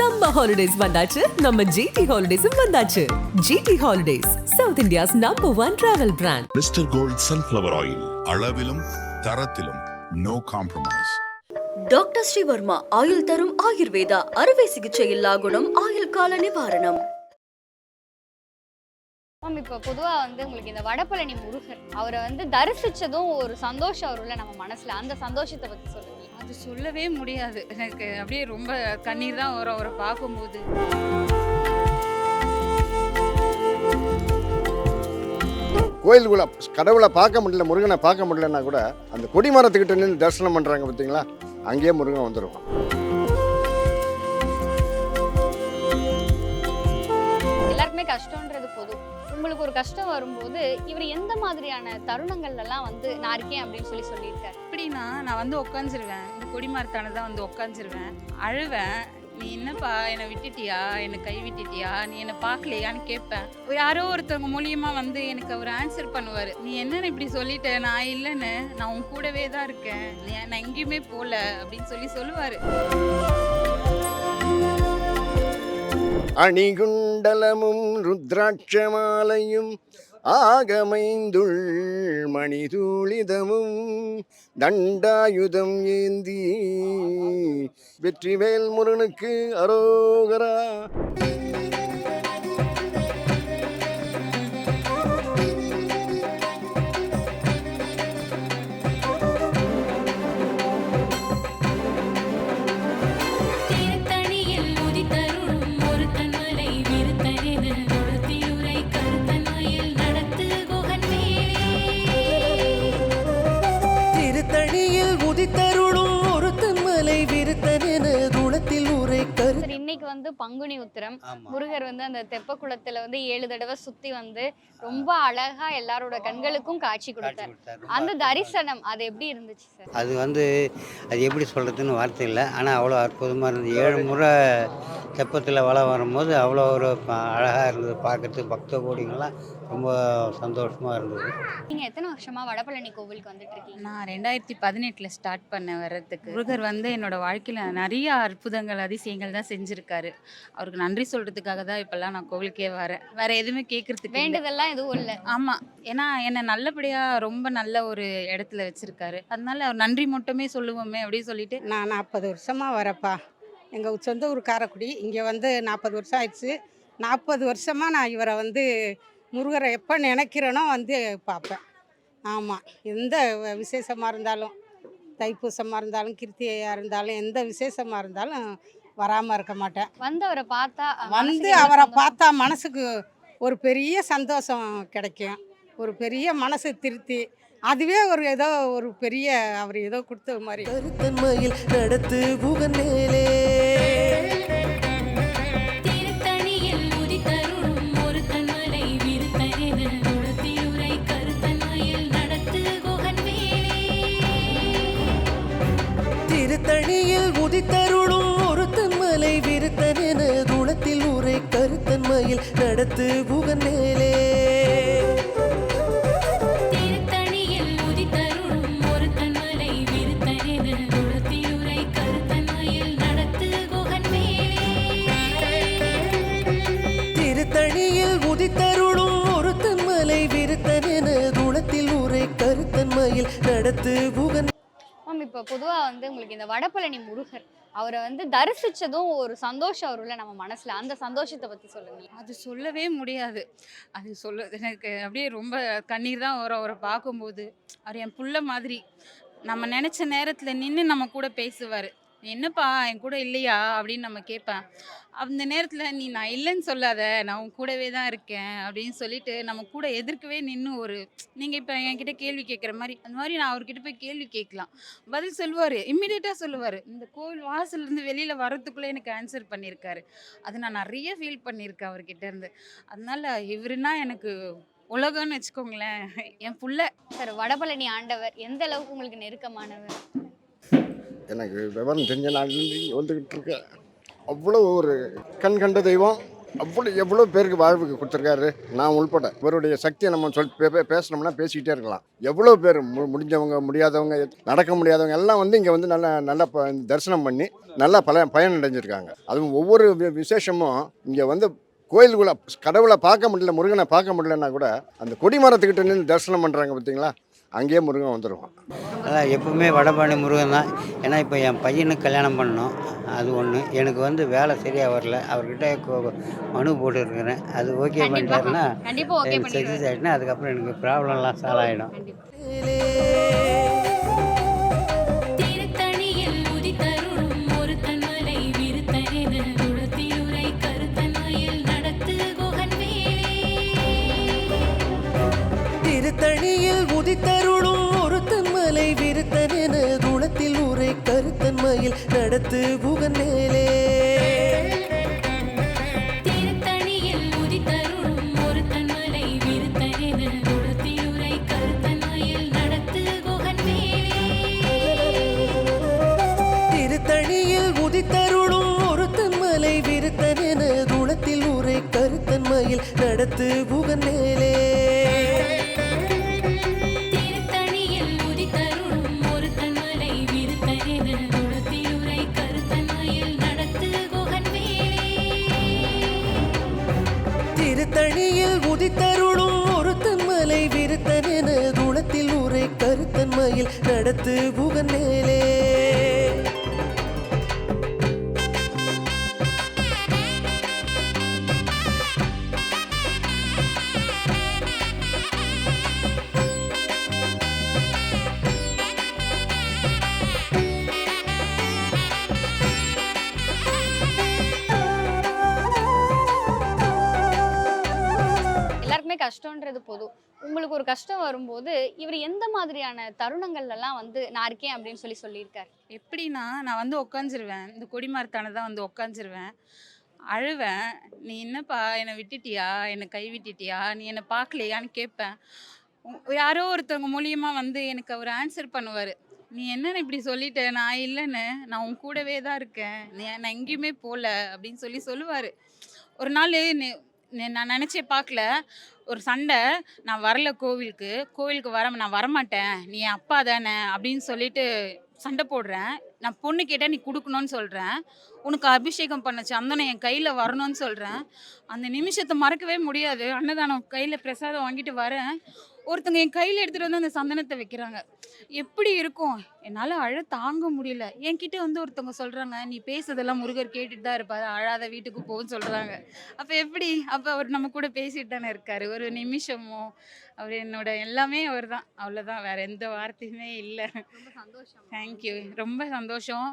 Summer holidays வந்தாச்சு. நம்ம GT ஹாலிடேஸும் வந்தாச்சு. GT holidays south India's number one travel brand Mister Gold sunflower oil அளவிலும் தரத்திலும் நோ காம்ப்ரமைஸ் டாக்டர் ஸ்ரீவர்மா ஆயுள் தரும் ஆயுர்வேதா அறுவை சிகிச்சை இல்லா குணம் ஆயுள் கால நிவாரணம். மேம் இப்போ பொதுவாக வந்து உங்களுக்கு இந்த வடபழனி முருகர் அவரை வந்து தரிசிச்சதும் ஒரு சந்தோஷம் வரும்ல நம்ம மனசுல. அந்த சந்தோஷத்தை பத்தி சொல்லுங்க. அது சொல்லவே முடியாது. எனக்கு அப்படியே ரொம்ப கண்ணீர் தான் வரும் அவரை பார்க்கும்போது. கோயிலுக்குள்ள கடவுளை பார்க்க முடியல முருகனை பார்க்க முடியலன்னா கூட அந்த கொடி மரத்துக்கிட்ட நின்று தரிசனம் பண்ணுறாங்க பார்த்தீங்களா? அங்கேயே முருகன் வந்துடும் உங்களுக்கு ஒரு கஷ்டம் வரும்போது இவர் எந்த மாதிரியான தருணங்கள்லாம் வந்து நான் இருக்கேன் அப்படின்னு சொல்லி சொல்லியிருக்காரு? எப்படின்னா நான் வந்து உட்காந்துருவேன் இந்த கொடிமரத்தான தான் வந்து உட்காந்துருவேன் அழுவேன். நீ என்னப்பா என்னை விட்டுட்டியா? என்னை கை விட்டுட்டியா? நீ என்னை பார்க்கலையான்னு கேட்பேன். யாரோ ஒருத்தவங்க மூலியமாக வந்து எனக்கு அவர் ஆன்சர் பண்ணுவார். நீ என்னன்னு இப்படி சொல்லிட்ட? நான் இல்லைன்னு. நான் உன் கூடவே தான் இருக்கேன். நீ நான் எங்கேயுமே போகல அப்படின்னு சொல்லி சொல்லுவார். அணிகுண்டலமும் ருத்ராட்சமாலையும் ஆகமைந்துள் மணிதூளிதமும் தண்டாயுதம் ஏந்தி. வெற்றிவேல் முருகனுக்கு அரோகரா. பங்குனி உத்திரம். முருகர் வந்து அந்த தெப்ப குளத்துல வந்து ஏழு தடவை சுத்தி வந்து ரொம்ப அழகா எல்லாரோட கண்களுக்கும் காட்சி கொடுத்தார். அந்த தரிசனம் அது எப்படி இருந்துச்சு சார் அது வந்து அது எப்படி சொல்கிறதுன்னு வார்த்தை இல்லை. ஆனால் அவ்வளோ அற்புதமாக இருந்தது. ஏழு முறை தெப்பத்தில் வளம் வரும்போது அவ்வளோ ஒரு அழகாக இருந்தது. பார்க்கறதுக்கு பக்த கோடிங்கெல்லாம் ரொம்ப சந்தோஷமாக இருந்தது. நீங்க எத்தனை வருஷமா வடபழனி கோவிலுக்கு வந்துட்டு இருக்கீங்க? நான் ரெண்டாயிரத்தி பதினெட்டில் ஸ்டார்ட் பண்ண வர்றதுக்கு. முருகர் வந்து என்னோட வாழ்க்கையில் நிறைய அற்புதங்கள் அதிசயங்கள் தான் செஞ்சுருக்காரு. அவருக்கு நன்றி சொல்கிறதுக்காக தான் இப்போல்லாம் நான் கோவிலுக்கே வரேன். வேற எதுவுமே கேட்கறதுக்கு. வேண்டுதெல்லாம் எதுவும் இல்ல. ஆமாம் ஏன்னா என்னை நல்லபடியாக ரொம்ப நல்ல ஒரு இடத்துல வச்சிருக்காரு. அதனால அவர் நன்றி மட்டுமே சொல்லுவோமே அப்படின்னு சொல்லிட்டு. நான் நாற்பது வருஷமாக வரப்பா. எங்கள் சொந்த ஊர் காரைக்குடி. இங்கே வந்து நாற்பது வருஷம் ஆயிடுச்சு. நாற்பது வருஷமாக நான் இவரை வந்து முருகரை எப்போ நினைக்கிறேனோ வந்து பார்ப்பேன். ஆமாம் எந்த வ- விசேஷமா இருந்தாலும் தைப்பூசமாக இருந்தாலும் கிருத்திகையாக இருந்தாலும் எந்த விசேஷமாக இருந்தாலும் வராமல் இருக்க மாட்டேன். வந்து அவரை பார்த்தா வந்து அவரை. பார்த்தா மனசுக்கு ஒரு பெரிய சந்தோஷம் கிடைக்கும். ஒரு பெரிய மனசு திருப்தி. அதுவே ஒரு ஏதோ ஒரு பெரிய அவர் ஏதோ கொடுத்த மாதிரி. கருத்தன் மயில் நடத்து குகன் மேலே திருத்தணியில் உதித்தருளும் நடத்து குகன் திருத்தணியில் உதித்தருளும் ஒருத்தன் மலை விருத்தனென குணத்தில் உரை கருத்தன் மயில் நடத்து மேம் இப்போ பொதுவாக வந்து உங்களுக்கு இந்த வடபழனி முருகர் அவரை வந்து தரிசித்ததும் ஒரு சந்தோஷம் வரும்ல நம்ம மனசில். அந்த சந்தோஷத்தை பற்றி சொல்லுங்க. அது சொல்லவே முடியாது. அது சொல்ல எனக்கு அப்படியே ரொம்ப கண்ணீர் தான் வரும் அவரை பார்க்கும்போது. அவர் என் புள்ள மாதிரி. நம்ம நினச்ச நேரத்தில் நின்று நம்ம கூட பேசுவார். என்னப்பா என் கூட இல்லையா? அப்படின்னு நம்ம கேட்பேன். அந்த நேரத்தில் நீ நான் இல்லைன்னு சொல்லாத நான் உன் கூடவே தான் இருக்கேன் அப்படின்னு சொல்லிட்டு நம்ம கூட எதிர்க்கவே நின்று ஒரு நீங்கள் இப்போ என்கிட்ட கேள்வி கேட்குற மாதிரி அந்த மாதிரி நான் அவர்கிட்ட போய் கேள்வி கேட்கலாம். பதில் சொல்லுவார் இம்மிடியேட்டாக சொல்லுவார். இந்த கோவில் வாசல்லேருந்து வெளியில் வரத்துக்குள்ளே எனக்கு ஆன்சர் பண்ணியிருக்காரு அது நான் நிறைய ஃபீல் பண்ணியிருக்கேன் அவர்கிட்ட இருந்து. அதனால இவருன்னா எனக்கு உலகம்னு வச்சுக்கோங்களேன் என் புள்ள. சார் வடபழனி ஆண்டவர் எந்த அளவுக்கு உங்களுக்கு நெருக்கமானவர்? எனக்கு விவரம் தெரிஞ்ச நாள்லேருந்து வந்துக்கிட்டு இருக்க. அவ்வளோ ஒரு கண் கண்ட தெய்வம். அவ்வளோ எவ்வளோ பேருக்கு வாழ்வுக்கு கொடுத்துருக்காரு. நான் உள்பட இவருடைய சக்தியை நம்ம சொல் பே- பேசணும்னா பேசிக்கிட்டே இருக்கலாம். எவ்வளோ பேர் மு முடிஞ்சவங்க முடியாதவங்க நடக்க முடியாதவங்க எல்லாம் வந்து இங்கே வந்து நல்லா நல்லா ப- தரிசனம் பண்ணி நல்லா பல பயன் அடைஞ்சிருக்காங்க. அதுவும் ஒவ்வொரு வி- விசேஷமும் இங்கே வந்து கோயிலுக்குள்ள கடவுளை பார்க்க முடியல முருகனை பார்க்க முடியலன்னா கூட அந்த கொடிமரத்துக்கிட்ட நின்று தரிசனம் பண்ணுறாங்க பார்த்தீங்களா அங்கேயே முருகன் வந்துடுவான் அதான் எப்பவுமே வடபாண்டி முருகன் தான். ஏன்னா இப்போ என் பையனுக்கு கல்யாணம் பண்ணோம் அது ஒன்று எனக்கு வந்து வேலை சரியாக வரல. அவர்கிட்ட கொ- மனு போட்டுருக்கிறேன். அது ஓகே பண்ணிட்டாருன்னா கண்டிப்பா ஓகே எனக்கு சக்ஸஸ் ஆகிட்டுனா அதுக்கப்புறம் எனக்கு ப்ராப்ளம்லாம் சால்வ் ஆகிடும் கண்டிப்பா திருத்தணியில் உதித்தருளும் ஒருத்தன் மலை. விருத்தனென குணத்தில் உரை கருத்தன்மையில் நடத்து குகன் மேலே. திருத்தணியில் உதித்தருளும் ஒருத்தன் மலை விருத்தனென குணத்தில் உரை கருத்தன்மையில் நடத்து குகன் நடத்து மேலே உங்களுக்கு ஒரு கஷ்டம் வரும்போது இவர் எந்த மாதிரியான தருணங்கள்லாம் வந்து நான் இருக்கேன் அப்படின்னு சொல்லி சொல்லியிருக்காரு? எப்படின்னா நான் வந்து உட்காந்துருவேன் இந்த கொடிமரத்தான தான் வந்து உட்காந்துருவேன் அழுவேன். நீ என்னப்பா என்னை விட்டுட்டியா? என்னை கை விட்டுட்டியா? நீ என்னை பார்க்கலையான்னு கேட்பேன். யாரோ ஒருத்தவங்க மூலியமாக வந்து எனக்கு அவர் ஆன்சர் பண்ணுவார். நீ என்னன்னு இப்படி சொல்லிட்ட? நான் இல்லைன்னு. நான் உன் கூடவே தான் இருக்கேன். நீ நான் எங்கேயுமே போகல அப்படின்னு சொல்லி சொல்லுவார். ஒரு நாள் நான் நினச்சே பார்க்கல ஒரு சண்டை நான் வரல கோவிலுக்கு கோவிலுக்கு வர நான் வரமாட்டேன். நீ என் அப்பா தானே அப்படின்னு சொல்லிட்டு சண்டை போடுறேன். நான் பொண்ணு கேட்டால் நீ கொடுக்கணும்னு சொல்கிறேன் உனக்கு அபிஷேகம் பண்ண சந்தனம் என் கையில் வரணும்னு சொல்கிறேன் அந்த நிமிஷத்தை மறக்கவே முடியாது. அன்னதானம் கையில் பிரசாதம் வாங்கிட்டு வரேன். ஒருத்தங்க என் கையில் எடுத்துகிட்டு வந்து அந்த சந்தனத்தை வைக்கிறாங்க. எப்படி இருக்கும்? என்னால் அழ தாங்க முடியல. என்கிட்ட வந்து ஒருத்தவங்க சொல்கிறாங்க நீ பேசுறதெல்லாம் முருகர் கேட்டுட்டு தான் இருப்பார். அழாத வீட்டுக்கு போகும்னு சொல்கிறாங்க அப்போ எப்படி? அப்போ அவர் நம்ம கூட பேசிட்டு தானே இருக்கார். ஒரு நிமிஷமோ அவர் என்னோட எல்லாமே அவர் தான். அவ்வளோதான் வேறு எந்த வார்த்தையுமே இல்லை. ரொம்ப சந்தோஷம். தேங்க்யூ ரொம்ப சந்தோஷம்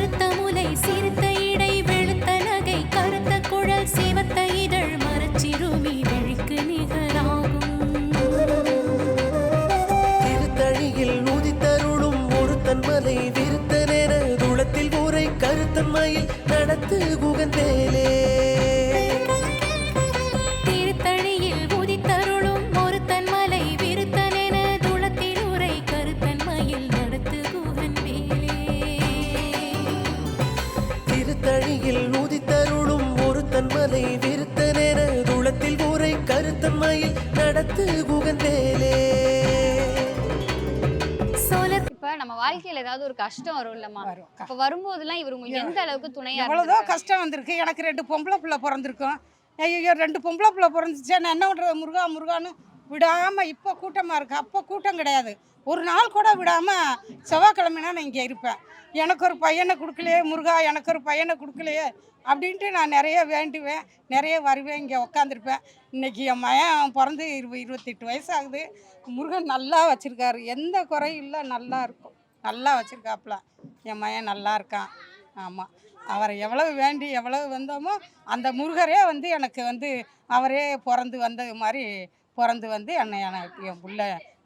கருத்த முலை சிறுத்த இடை வெளுத்த நகை கருத்த குழல் சிவத்த இதழ் மரச்சிறுமி விழிக்கு நிகராகும். திருத்தணியில் உதித்தருளும் ஒருத்தன் மலை நேர துளத்தில் ஊரை கருத்தன்மையில் நடத்து குகந்தேலே. சோழர் இப்ப நம்ம வாழ்க்கையில ஏதாவது ஒரு கஷ்டம் வரும் இல்லம்மா. வரும். அப்ப வரும்போதெல்லாம் இவர் உங்களுக்கு எந்த அளவுக்கு துணையா இருந்திருக்காரு? கஷ்டம் வந்திருக்கு. எனக்கு ரெண்டு பொம்பளை பிள்ளை பிறந்திருக்கும். ஐயோ ரெண்டு பொம்பளை பிள்ளை பிறந்துச்சே நான் என்ன பண்ணுறது முருகா முருகான்னு விடாமல் இப்போ கூட்டமாக இருக்கு. அப்போ கூட்டம் கிடையாது. ஒரு நாள் கூட விடாமல் செவ்வாய்க்கிழமைனா நான் இங்கே இருப்பேன். எனக்கு ஒரு பையனை கொடுக்கலையே முருகா எனக்கு ஒரு பையனை கொடுக்கலையே அப்படின்ட்டு நான் நிறைய வேண்டுவேன். நிறைய வருவேன் இங்கே உக்காந்துருப்பேன். இன்னைக்கு என் மகன் பிறந்து இருபது இருபத்தெட்டு வயசு ஆகுது முருகன் நல்லா வச்சுருக்காரு. எந்த குறையும் இல்லை. நல்லா இருக்கும். நல்லா வச்சுருக்காப்புல. என் மகன் நல்லா இருக்கான். ஆமாம் அவரை எவ்வளவு வேண்டி எவ்வளவு வந்தோமோ அந்த முருகரே வந்து எனக்கு வந்து அவரே பிறந்து வந்தது மாதிரி பிறந்து வந்து என்னை என் புள்ள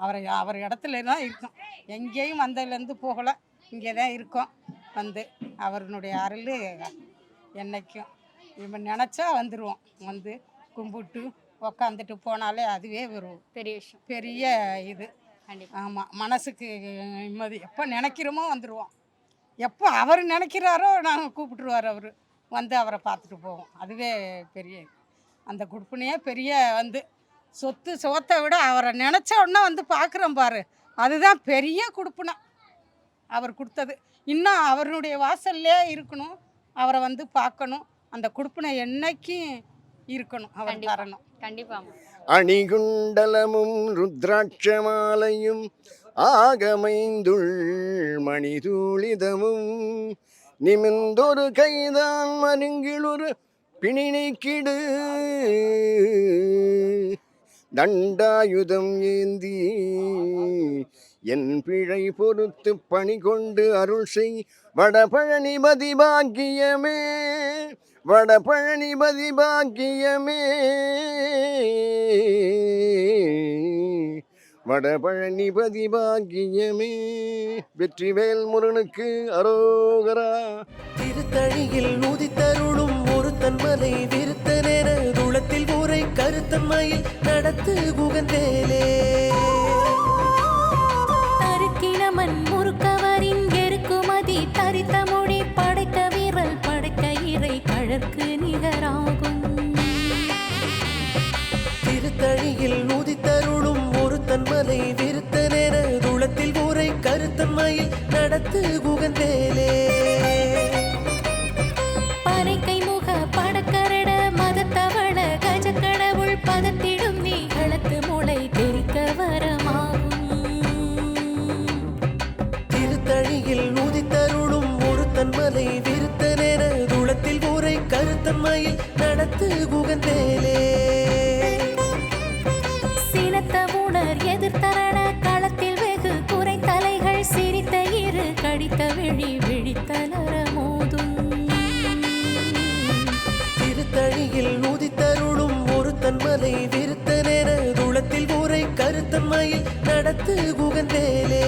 அவரை அவர் இடத்துல தான் இருக்கும். எங்கேயும் வந்ததுலேருந்து போகலை. இங்கே தான் இருக்கோம். வந்து அவருடைய அருள் என்னைக்கும். இவன் நினச்சா வந்துடுவோம் வந்து கும்பிட்டு உக்காந்துட்டு போனாலே அதுவே ஒரு பெரிய விஷயம். பெரிய இது. ஆமாம் மனசுக்கு நிம்மதி. எப்போ நினைக்கிறோமோ வந்துடுவோம் எப்போ அவர் நினைக்கிறாரோ நாங்கள் கூப்பிட்டுருவார் அவர். வந்து அவரை பார்த்துட்டு போவோம். அதுவே பெரிய. அந்த குடுப்பினையே பெரிய வந்து சொத்து சோத்தை விட அவரை நினச்ச உடனே வந்து பார்க்குறோம் பாரு. அதுதான் பெரிய குடுப்பினை. அவர் கொடுத்தது. இன்னும் அவருடைய வாசல்லே இருக்கணும். அவரை வந்து பார்க்கணும். அந்த குடுப்பினை என்னைக்கும் இருக்கணும். அவர் கண்டிப்பா. தரணும். கண்டிப்பாம்மா அணிகுண்டலமும் ருத்ராட்சமாலையும் ஆகமைந்துள் மணிதூளிதமும் நிமிர்ந்தொரு கைதான் மருங்கிலொரு பிணினை கிடு தண்டாயுதம் ஏந்தி என் பிழை பொறுத்து பணி கொண்டு அருள் செய். வடபழனிபதி பாக்கியமே வடபழனிபதி பாக்கியமே. வடபழனிபதி பாக்கியமே. வெற்றிவேல் முருகனுக்கு அரோகரா. திருத்தணியில் உதித்தருளும் ஒரு தன்மலை விருத்த நேர குளத்தில் ஊரை கருத்தன்மையில் நடத்து புகந்தேலே நடத்து குகந்தேலே பறைக்கை திருத்தணியில் உதித்தருளும் ஒரு தன்மலை விருத்தனென துளத்தில் ஊரை கருத்தன்மையில் நடத்து குகந்தேலே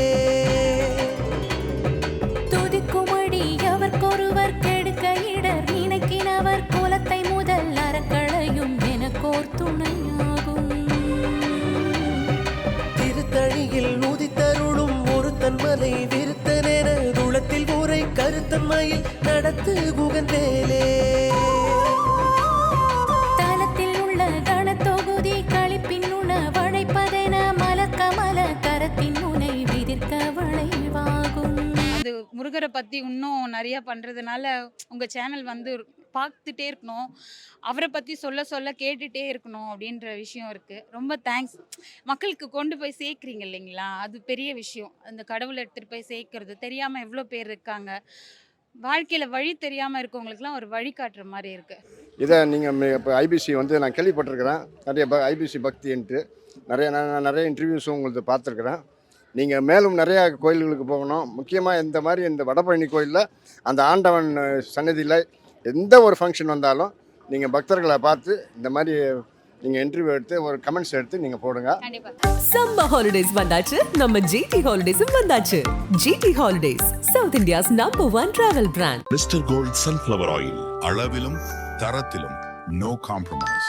துதிக்குமடி எவர்க்கொருவர் கெடுக்க இடர் நினைக்கினவர் குலத்தை முதல் அறக்களையும் எனக்கோர் துணையாகும். திருத்தணியில் உதித்தருளும் ஒரு தன்மலை விருத்தனென துளத்தில் ஊரை கருத்தன்மையில் நடத்து குகந்தேலே முருகரை பற்றி இன்னும் நிறையா பண்ணுறதுனால உங்கள் சேனல் வந்து பார்த்துட்டே இருக்கணும். அவரை பற்றி சொல்ல சொல்ல கேட்டுகிட்டே இருக்கணும் அப்படின்ற விஷயம் இருக்குது ரொம்ப தேங்க்ஸ் மக்களுக்கு கொண்டு போய் சேர்க்குறீங்க இல்லைங்களா? அது பெரிய விஷயம். அந்த கடவுளை எடுத்துகிட்டு போய் சேர்க்கறது. தெரியாமல் எவ்வளோ பேர் இருக்காங்க. வாழ்க்கையில் வழி தெரியாமல் இருக்கவங்களுக்குலாம் ஒரு வழிகாட்டுற மாதிரி இருக்குது இதை நீங்கள் இப்போ ஐபிசி வந்து நான் கேள்விப்பட்டிருக்கிறேன். நிறைய ப ஐபிசி பக்தின்ட்டு நிறைய நான் நான் நிறைய இன்டர்வியூஸும் உங்களுக்கு பார்த்துருக்குறேன். நீங்கள் மேலும் நிறையா கோயில்களுக்கு போகணும். முக்கியமாக இந்த மாதிரி இந்த வடபழனி கோயிலில் அந்த ஆண்டவன் சன்னதியில் எந்த ஒரு ஃபங்க்ஷன் வந்தாலும் நீங்கள் பக்தர்களை பார்த்து இந்த மாதிரி நீங்கள் இன்டர்வியூ எடுத்து ஒரு கமெண்ட்ஸ் எடுத்து நீங்கள் போடுங்க. கண்டிப்பா. சம்மர் ஹாலிடேஸ் வந்தாச்சு. நம்ம ஜிடி ஹாலிடேஸும் வந்தாச்சு. GT holidays south India's number one travel brand Mister Gold sunflower oil அளவிலும் தரத்திலும் நோ காம்ப்ரமைஸ்